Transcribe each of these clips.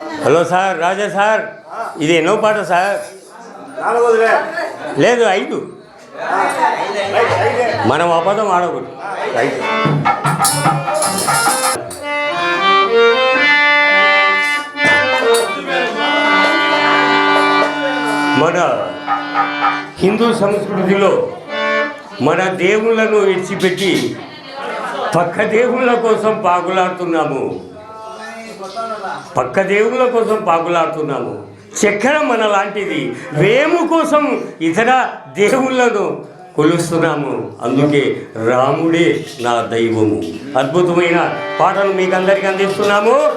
Hello sir రాజా sir. ఇది ఎన్నో పాట సార్? లేదు ఐదు. మనం అబద్ధం ఆడకూడదు రైట్ మన హిందూ సంస్కృతిలో మన దేవుళ్ళను విడిచిపెట్టి పక్క దేవుళ్ళ కోసం పాకులాడుతున్నాము. పక్క దేవుళ్ళ కోసం పాకులాడుతున్నాము. చక్కెర మన లాంటిది. వేము కోసం ఇతర దేవుళ్ళను కొలుస్తున్నాము. అందుకే రాముడే నా దైవము. అద్భుతమైన పాటలు మీకు అందరికీ అందిస్తున్నాము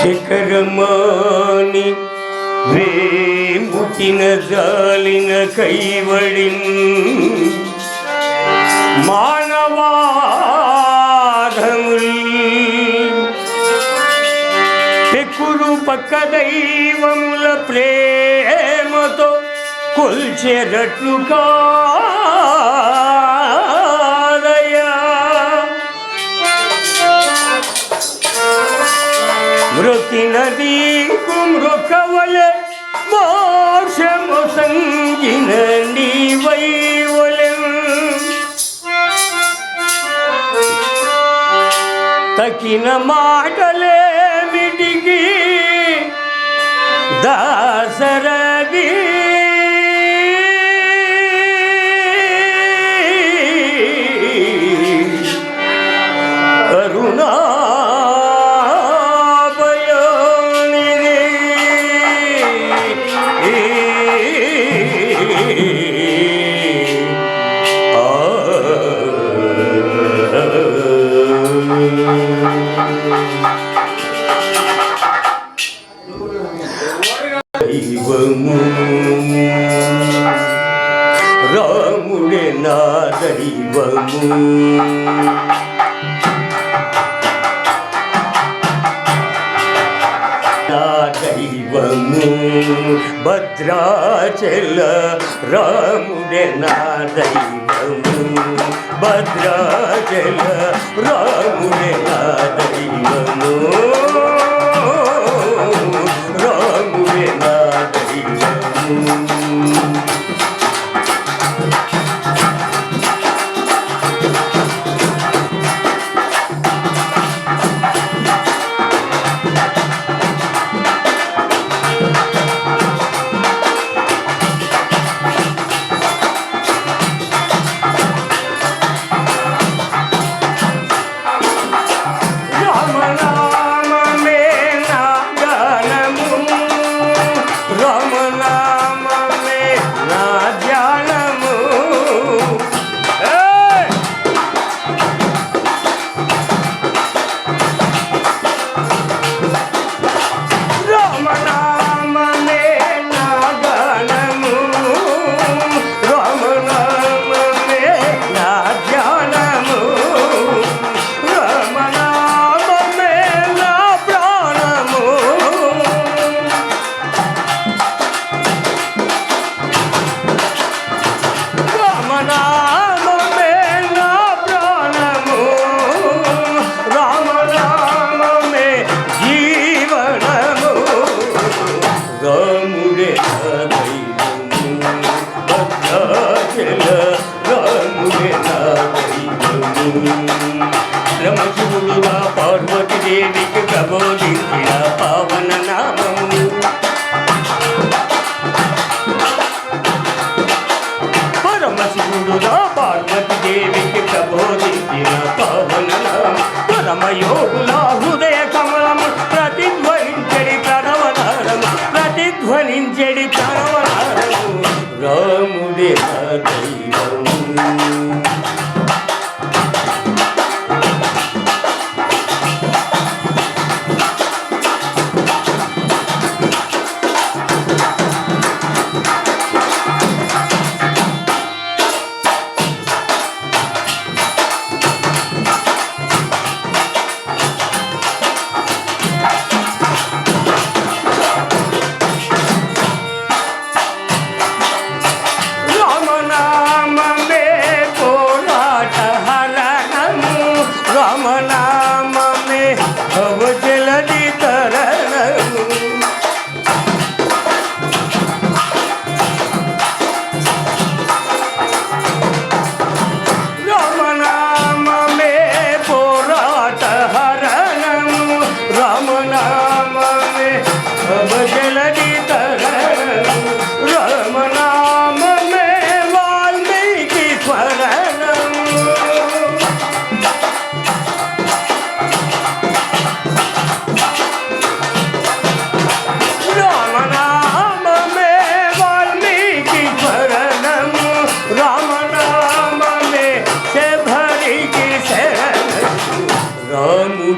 శకరమాని వేముటిన జాలిన కైవడిన్ మానవాధముల్ పెక్కురు పక్క దైవముల ప్రేమతో కొల్చెరట్లు కాదయా మృతినది మృకవలె మోక్షము సంగిన నీవైవలె తకిన మాటలేమిటికి దాసరగి దైవము రాముడే నా దైవము నా దైవము భద్రాచల రాముడే నా దైవము శివ పార్వతి దేవికి ప్రబోధించిన పావన నామము పరమశివుడుగా పార్వతీదేవికి ప్రబోధించిన పవన పరమయోగుల హృదయ না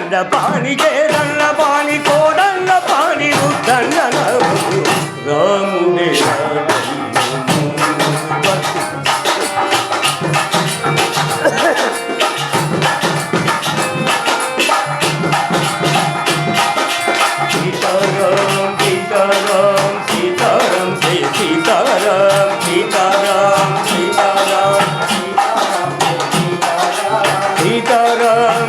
దండ పాణి చేరన్న పాణి కోడన్న దండ పాణికే దండ పాణికో దండ పాణి ముద్దండ రాముడే సీతారాం సీతారాం.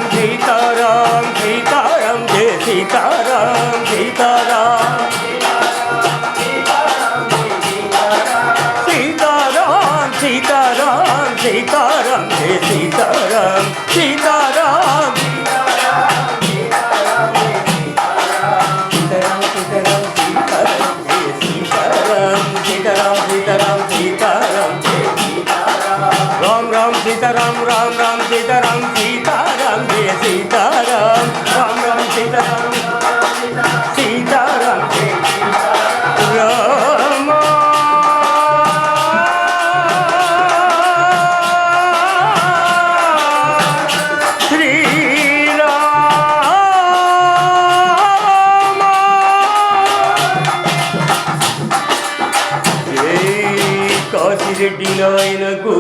సీతారాం సీతారాం సీతారాం సీతారాం సీతారాం రామ్ రామ్ చెడ్డినాయనకు